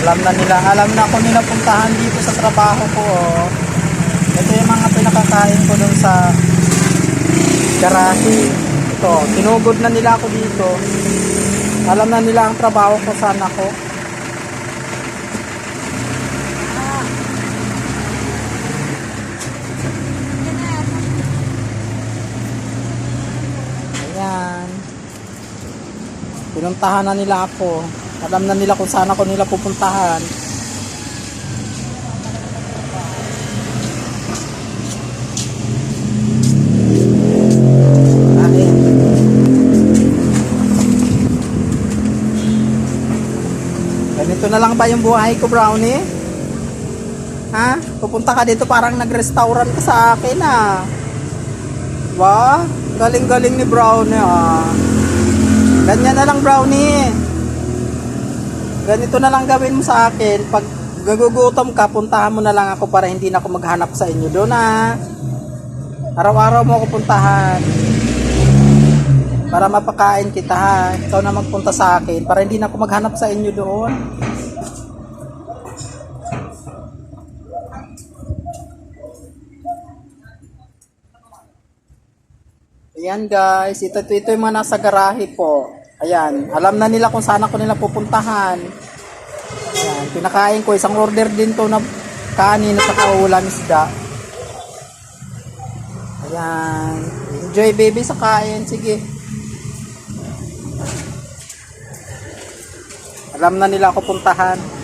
Alam na nila, alam na ako nila puntahan dito sa trabaho ko. Oh. Ito yung mga pinakakain ko dun sa garahe. Ito, tinugod na nila ako dito. Alam na nila ang trabaho ko saan ako. Ayan. Pinuntahan na nila ako. Alam na nila kung saan ako nila pupuntahan. Ganito na lang ba yung buhay ko, Brownie? Ha? Pupunta ka dito parang nag-restaurant ka sa akin, ah. Ba? Galing-galing ni Brownie, ah. Ganyan na lang, Brownie. Ganito na lang gawin mo sa akin. Pag gagugutom ka, puntahan mo na lang ako para hindi na ako maghanap sa inyo doon, ah. Araw-araw mo ako puntahan. Para mapakain kita, ha. Ikaw na magpunta sa akin para hindi na ako maghanap sa inyo doon. Ayan guys, ito, ito, ito yung mga nasa garahe po. Ayan, alam na nila kung saan ako nila pupuntahan. Ayan, pinakain ko, isang order din to na kanin at saka ulam isda. Ayan, enjoy baby sa kain, sige. Alam na nila ako puntahan.